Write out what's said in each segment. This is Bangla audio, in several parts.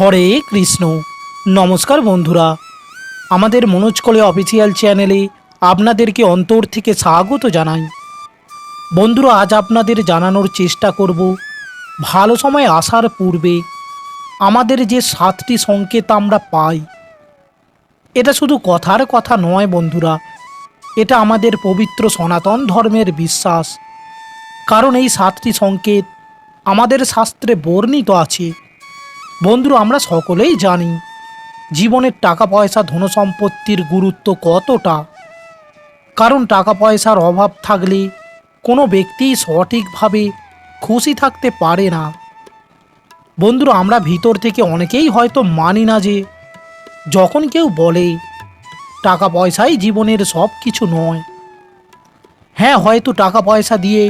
হরে কৃষ্ণ। নমস্কার বন্ধুরা। আমাদের মনোজকলে অফিসিয়াল চ্যানেলে আপনাদেরকে অন্তর থেকে স্বাগত জানাই। বন্ধুরা, আজ আপনাদের জানানোর চেষ্টা করব ভালো সময় আসার পূর্বে আমাদের যে সাতটি সংকেত আমরা পাই। এটা শুধু কথার কথা নয় বন্ধুরা, এটা আমাদের পবিত্র সনাতন ধর্মের বিশ্বাস। কারণ এই সাতটি সংকেত আমাদের শাস্ত্রে বর্ণিত আছে। বন্ধুরা, আমরা সকলেই জানি জীবনের টাকা পয়সা ধনসম্পত্তির গুরুত্ব কতটা। কারণ টাকা পয়সার অভাব থাকলে কোনো ব্যক্তি সঠিকভাবে খুশি থাকতে পারে না। বন্ধুরা, আমরা ভিতর থেকে অনেকেই হয়তো মানি না যে, যখন কেউ বলে টাকা পয়সাই জীবনের সব কিছু নয়। হ্যাঁ হয়তো টাকা পয়সা দিয়ে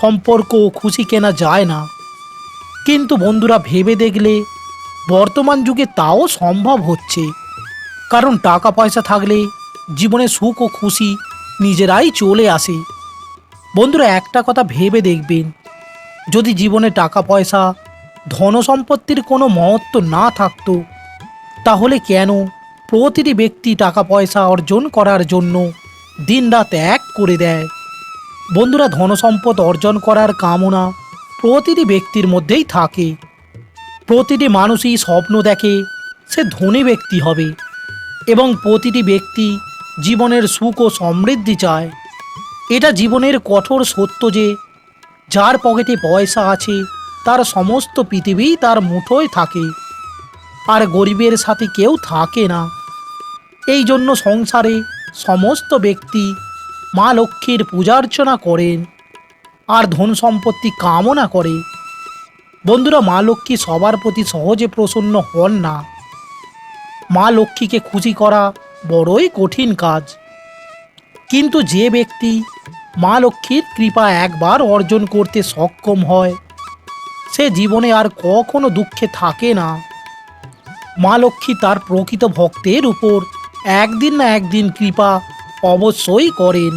সম্পর্ক খুশি কেনা যায় না। কিন্তু বন্ধুরা, ভেবে দেখলে বর্তমান যুগে তাও সম্ভব হচ্ছে। কারণ টাকা পয়সা থাকলে জীবনে সুখ ও খুশি নিজেরাই চলে আসে। বন্ধুরা, একটা কথা ভেবে দেখবেন, যদি জীবনে টাকা পয়সা ধন সম্পত্তির কোনো মহত্ব না থাকতো, তাহলে কেন প্রতিটি ব্যক্তি টাকা পয়সা অর্জন করার জন্য দিন রাত এক করে দেয়? বন্ধুরা ধনসম্পদ অর্জন করার কামনা প্রতিটি ব্যক্তির মধ্যেই থাকে। প্রতিটি মানুষই স্বপ্ন দেখে সে ধনী ব্যক্তি হবে এবং প্রতিটি ব্যক্তি জীবনের সুখ ও সমৃদ্ধি চায়। এটা জীবনের কঠোর সত্য যে, যার পকেটে পয়সা আছে, তার সমস্ত পৃথিবী তার মুঠোয় থাকে। আর গরিবের সাথে কেউ থাকে না। এই জন্য সংসারে সমস্ত ব্যক্তি মা লক্ষ্মীর পূজার্চনা করেন আর ধন সম্পত্তি কামনা করে। বন্ধুরা, মা লক্ষ্মী সবার প্রতি সহজে প্রসন্ন হন না। মা লক্ষ্মীকে খুশি করা বড়ই কঠিন কাজ। কিন্তু যে ব্যক্তি মা লক্ষ্মীর কৃপা একবার অর্জন করতে সক্ষম হয়, সে জীবনে আর কখনো দুঃখে থাকে না। মা লক্ষ্মী তার প্রকৃত ভক্তের উপর একদিন না একদিন কৃপা অবশ্যই করেন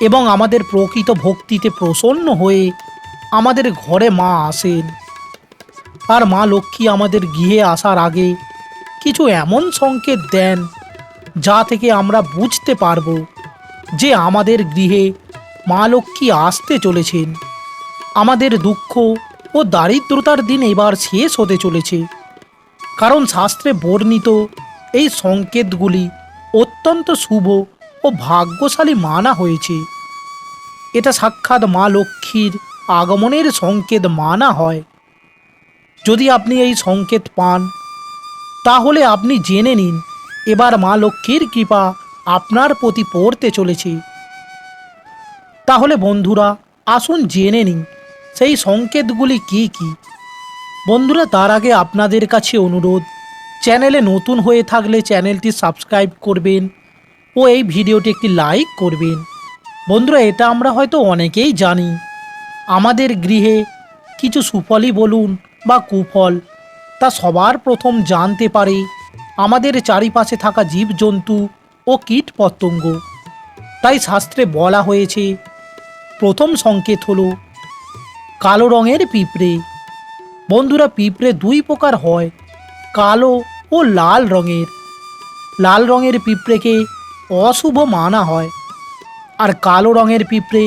এবং আমাদের প্রকৃত ভক্তিতে প্রসন্ন হয়ে আমাদের ঘরে মা আসেন। আর মা লক্ষ্মী আমাদের গৃহে আসার আগে কিছু এমন সংকেত দেন যা থেকে আমরা বুঝতে পারব যে আমাদের গৃহে মা লক্ষ্মী আসতে চলেছেন। আমাদের দুঃখ ও দারিদ্রতার দিন এবার শেষ হতে চলেছে। কারণ শাস্ত্রে বর্ণিত এই সংকেতগুলি অত্যন্ত শুভ ও ভাগ্যশালী মানা হয়েছে। এটা সাক্ষাৎ মা লক্ষ্মীর আগমনের সংকেত মানা হয়। যদি আপনি এই সংকেত পান, তাহলে আপনি জেনে নিন, এবার মা লক্ষ্মীর কৃপা আপনার প্রতি পড়তে চলেছে। তাহলে বন্ধুরা, আসুন জেনে নিন, সেই সংকেতগুলি কি কি? বন্ধুরা, তার আগে আপনাদের কাছে অনুরোধ, চ্যানেলে নতুন হয়ে থাকলে চ্যানেলটি সাবস্ক্রাইব করবেন ও এই ভিডিওটি একটি লাইক করবেন। বন্ধুরা, এটা আমরা হয়তো অনেকেই জানি। আমাদের গৃহে কিছু সুফলই বলুন বা কুফল, তা সবার প্রথম জানতে পারে আমাদের চারিপাশে থাকা জীবজন্তু ও কীট পতঙ্গ। তাই শাস্ত্রে বলা হয়েছে, প্রথম সংকেত হলো, কালো রঙের পিঁপড়ে। বন্ধুরা, পিঁপড়ে দুই প্রকার হয়, কালো ও লাল রঙের। লাল রঙের পিঁপড়েকে অশুভ মানা হয়, আর কালো রঙের পিঁপড়ে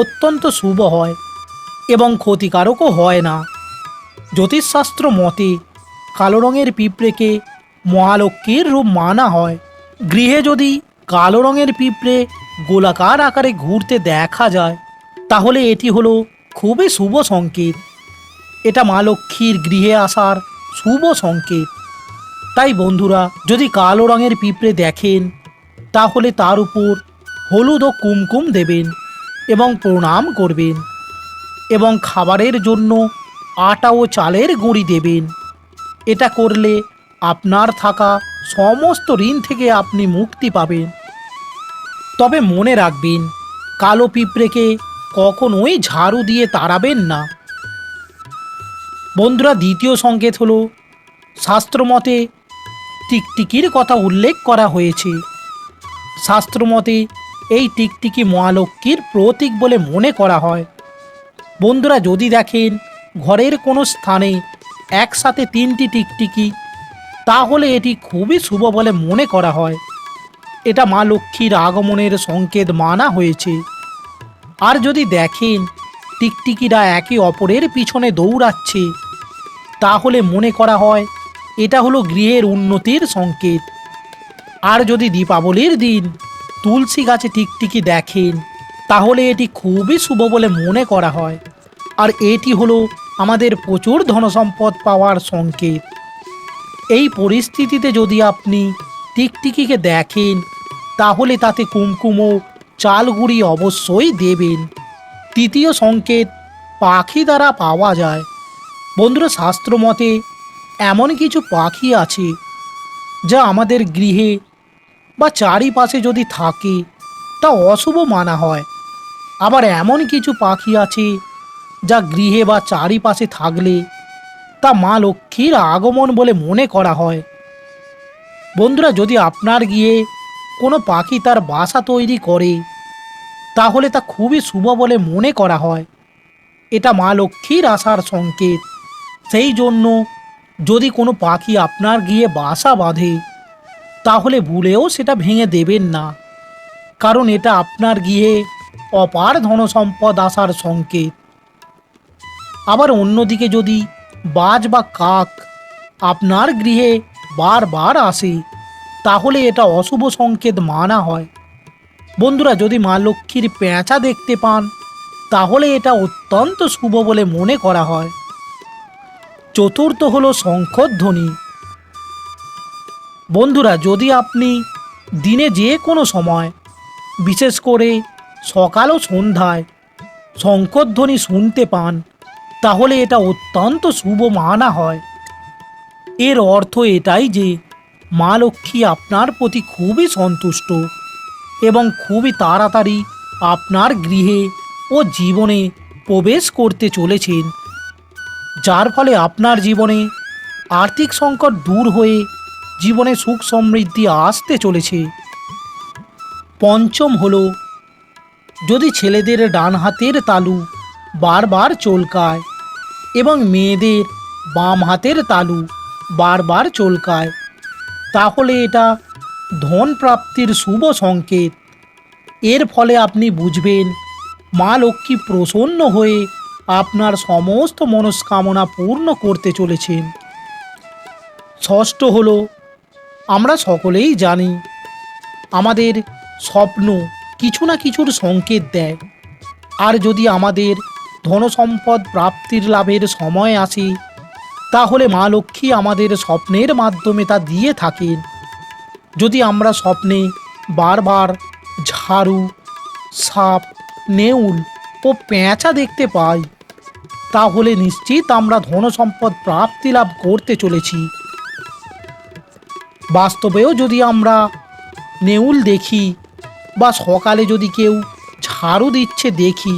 অত্যন্ত শুভ হয়। এবং ক্ষতিকারকও হয় না। জ্যোতিষশাস্ত্র মতে, কালো রঙের পিঁপড়েকে মহালক্ষ্মীর রূপ মানা হয়। গৃহে যদি কালো রঙের পিঁপড়ে গোলাকার আকারে ঘুরতে দেখা যায়, তাহলে এটি হলো খুবই শুভ সংকেত। এটা মা লক্ষ্মীর গৃহে আসার শুভ সংকেত। তাই বন্ধুরা, যদি কালো রঙের পিঁপড়ে দেখেন, তাহলে তার উপর হলুদ ও কুমকুম দেবেন এবং প্রণাম করবেন। এবং খাবারের জন্য আটা ও চালের গুঁড়ি দেবেন। এটা করলে আপনার থাকা সমস্ত ঋণ থেকে আপনি মুক্তি পাবেন। তবে মনে রাখবেন, কালো পিঁপড়েকে কখনোই ঝাড়ু দিয়ে তাড়াবেন না। বন্ধুরা, দ্বিতীয় সংকেত হলো, শাস্ত্রমতে টিকটিকির কথা উল্লেখ করা হয়েছে। শাস্ত্রমতে এই টিকটিকি মহালক্ষ্মীর প্রতীক বলে মনে করা হয়। বন্ধুরা যদি দেখেন, ঘরের কোনো স্থানে একসাথে তিনটি টিকটিকি, তাহলে এটি খুবই শুভ বলে মনে করা হয়। এটা মা লক্ষ্মীর আগমনের সংকেত মানা হয়েছে। আর যদি দেখেন, টিকটিকিরা একে অপরের পিছনে দৌড়াচ্ছে, তাহলে মনে করা হয়, এটা হলো গৃহের উন্নতির সংকেত। আর যদি দীপাবলির দিন তুলসী গাছে টিকটিকি দেখেন তাহলে এটি খুবই শুভ বলে মনে করা হয়। আর এটি হলো আমাদের প্রচুর ধনসম্পদ পাওয়ার সংকেত। এই পরিস্থিতিতে যদি আপনি টিকটিকিকে দেখেন, তাহলে তাতে কুমকুম ও চালগুড়ি অবশ্যই দেবেন। তৃতীয় সংকেত, পাখি দ্বারা পাওয়া যায়। বন্ধুরা শাস্ত্র মতে এমন কিছু পাখি আছে, যা আমাদের গৃহে বা চারিপাশে যদি থাকে, তা অশুভ মানা হয়। আবার এমন কিছু পাখি আছে যা গৃহে বা চারিপাশে থাকলে তা মা লক্ষ্মীর আগমন বলে মনে করা হয়। বন্ধুরা, যদি আপনার গিয়ে কোনো পাখি তার বাসা তৈরি করে, তাহলে তা খুবই শুভ বলে মনে করা হয়। এটা মা লক্ষ্মীর আসার সংকেত। সেই জন্য যদি কোনো পাখি আপনার গিয়ে বাসা বাঁধে, তাহলে ভুলেও সেটা ভেঙে দেবেন না। কারণ এটা আপনার গিয়ে অপার ধনসম্পদ আসার সংকেত। আবার অন্যদিকে যদি বাজ বা কাক আপনার গৃহে বারবার আসে, তাহলে এটা অশুভ সংকেত মানা হয়। বন্ধুরা, যদি মা লক্ষ্মীর পেঁচা দেখতে পান, তাহলে এটা অত্যন্ত শুভ বলে মনে করা হয়। চতুর্থ হলো শঙ্খধ্বনি। বন্ধুরা, যদি আপনি দিনে যে কোনো সময়, বিশেষ করে সকাল ও সন্ধ্যায় শঙ্করধ্বনি শুনতে পান, তাহলে এটা অত্যন্ত শুভ মানা হয়। এর অর্থ এটাই যে, মা লক্ষ্মী আপনার প্রতি খুবই সন্তুষ্ট এবং খুবই তাড়াতাড়ি আপনার গৃহে ও জীবনে প্রবেশ করতে চলেছেন, যার ফলে আপনার জীবনে আর্থিক সংকট দূর হয়ে জীবনে সুখ সমৃদ্ধি আসতে চলেছে। পঞ্চম হলো যদি ছেলেদের ডান হাতের তালু বারবার চলকায় এবং মেয়েদের বাম হাতের তালু বারবার চলকায়, তাহলে এটা ধন প্রাপ্তির শুভ সংকেত। এর ফলে আপনি বুঝবেন, মা লক্ষ্মী প্রসন্ন হয়ে আপনার সমস্ত মনস্কামনা পূর্ণ করতে চলেছেন। ষষ্ঠ হলো, আমরা সকলেই জানি, আমাদের স্বপ্ন কিছু না কিছুর সংকেত দেয়। আর যদি আমাদের ধনসম্পদ প্রাপ্তির লাভের সময় আসে, তাহলে মা লক্ষ্মী আমাদের স্বপ্নের মাধ্যমে তা দিয়ে থাকেন। যদি আমরা স্বপ্নে বারবার ঝাড়ু, সাপ, নেউল ও পেঁচা দেখতে পাই, তাহলে নিশ্চিত আমরা ধনসম্পদ প্রাপ্তি লাভ করতে চলেছি। বাস্তবেও যদি আমরা নেউল দেখি বা সকালে যদি কেউ ঝাড়ু দিচ্ছে দেখি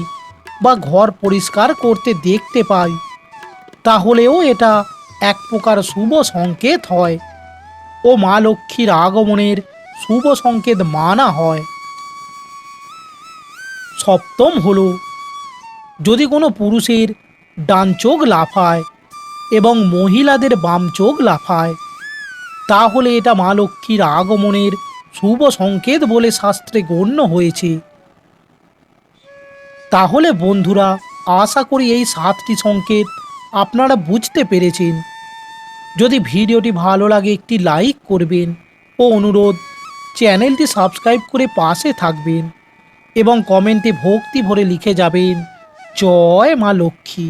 বা ঘর পরিষ্কার করতে দেখতে পাই, তাহলেও এটা এক প্রকার শুভ সংকেত হয় ও মা লক্ষ্মীর আগমনের শুভ সংকেত মানা হয়। সপ্তম হলো, যদি কোনো পুরুষের ডান চোখ লাফায় এবং মহিলাদের বাম চোখ লাফায়, তাহলে এটা মা লক্ষ্মীর আগমনের শুভ সংকেত বলে শাস্ত্রে গণ্য হয়েছে। তাহলে বন্ধুরা, আশা করি এই সাতটি সংকেত আপনারা বুঝতে পেরেছেন। যদি ভিডিওটি ভালো লাগে, একটি লাইক করবেন ও অনুরোধ, চ্যানেলটি সাবস্ক্রাইব করে পাশে থাকবেন এবং কমেন্টে ভক্তি ভরে লিখে যাবেন, জয় মা লক্ষ্মী।